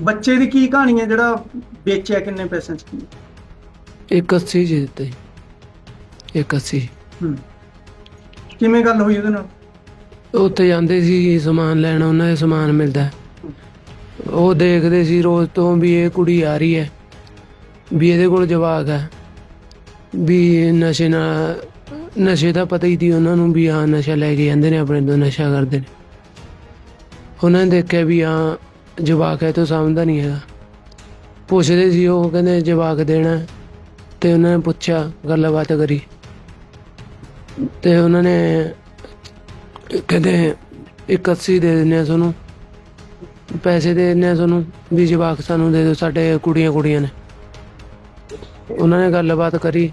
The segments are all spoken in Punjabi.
ਬੱਚੇ ਦੀ ਕੀ ਕਹਾਣੀ ਹੈ ਜਿਹੜਾ ਵੇਚਿਆ ਕਿੰਨੇ ਪੈਸਿਆਂ 'ਚ? ਕੀ ਇੱਕ ਜੀ ਦਿੱਤੇ ਇੱਕ ਹੂੰ। ਕਿਵੇਂ ਗੱਲ ਹੋਈ ਉਹਦੇ ਨਾਲ? ਉੱਥੇ ਜਾਂਦੇ ਸੀ ਸਮਾਨ ਲੈਣ ਉਹਨਾਂ ਦੇ ਸਮਾਨ ਮਿਲਦਾ। ਉਹ ਦੇਖਦੇ ਸੀ ਰੋਜ਼ ਤੋਂ ਵੀ ਇਹ ਕੁੜੀ ਆ ਰਹੀ ਹੈ ਵੀ ਇਹਦੇ ਕੋਲ ਜਵਾਕ ਹੈ ਵੀ ਇਹ ਨਸ਼ੇ ਨਾਲ ਨਸ਼ੇ ਦਾ ਪਤਾ ਹੀ ਸੀ ਉਹਨਾਂ ਨੂੰ ਵੀ ਹਾਂ ਨਸ਼ਾ ਲੈ ਕੇ ਜਾਂਦੇ ਨੇ ਆਪਣੇ ਤੋਂ ਨਸ਼ਾ ਕਰਦੇ ਨੇ। ਉਹਨਾਂ ਨੇ ਦੇਖਿਆ ਵੀ ਹਾਂ ਜਵਾਕ ਹੈ, ਤੋਂ ਸਮਝਦਾ ਨਹੀਂ ਹੈਗਾ। ਪੁੱਛਦੇ ਸੀ, ਉਹ ਕਹਿੰਦੇ ਜਵਾਕ ਦੇਣਾ ਹੈ। ਤੇ ਉਹਨਾਂ ਨੇ ਪੁੱਛਿਆ, ਗੱਲਬਾਤ ਕਰੀ। ਤੇ ਉਹਨਾਂ ਨੇ ਕਹਿੰਦੇ, ਇੱਕ ਅੱਸੀ ਦੇ ਦਿੰਨੇ ਆ ਤੁਹਾਨੂੰ। ਪੈਸੇ ਦੇ ਦਿੰਨੇ ਆ ਤੁਹਾਨੂੰ, ਵੀ ਜਵਾਕ ਸਾਨੂੰ ਦੇ ਦਿਓ, ਸਾਡੇ ਕੁੜੀਆਂ ਕੁੜੀਆਂ ਨੇ। ਉਹਨਾਂ ਨੇ ਗੱਲਬਾਤ ਕਰੀ।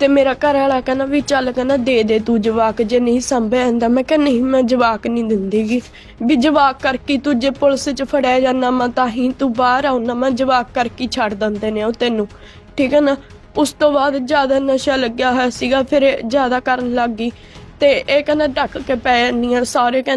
ਤੇ ਮੇਰਾ ਘਰ ਵਾਲਾ ਕਹਿੰਦਾ ਵੀ ਚੱਲ ਕਹਿੰਦਾ ਦੇ ਦੇ ਤੂੰ ਜਵਾਕ, ਜੇ ਨਹੀਂ ਸੰਭਿਆ ਜਾਂਦਾ। ਮੈਂ ਕਿਹਾ, ਨਹੀਂ, ਮੈਂ ਜਵਾਕ ਨਹੀਂ ਦਿੰਦੀਗੀ। ਵੀ ਜਵਾਕ ਕਰਕੇ ਤੂੰ ਜੇ ਪੁਲਿਸ 'ਚ ਫੜਿਆ ਜਾਂਦਾ ਮੈਂ ਤਾਂ ਹੀ ਤੂੰ ਬਾਹਰ ਆਉਣਾ। ਮੈਂ ਜਵਾਕ ਕਰਕੇ ਛੱਡ ਦਿੰਦੇ ਨੇ ਉਹ ਤੈਨੂੰ। ਠੀਕ ਹੈ ਨਾ? ਉਸ ਤੋਂ ਬਾਅਦ ਜ਼ਿਆਦਾ ਨਸ਼ਾ ਲੱਗਿਆ ਹੋਇਆ ਸੀਗਾ, ਫਿਰ ਇਹ ਜ਼ਿਆਦਾ ਕਰਨ ਲੱਗ ਗਈ। ਤੇ ਇਹ ਕਹਿੰਦਾ ਢੱਕ ਕੇ ਪੈ ਜਾਂਦੀਆਂ ਸਾਰੇ ਕਹਿੰਦੇ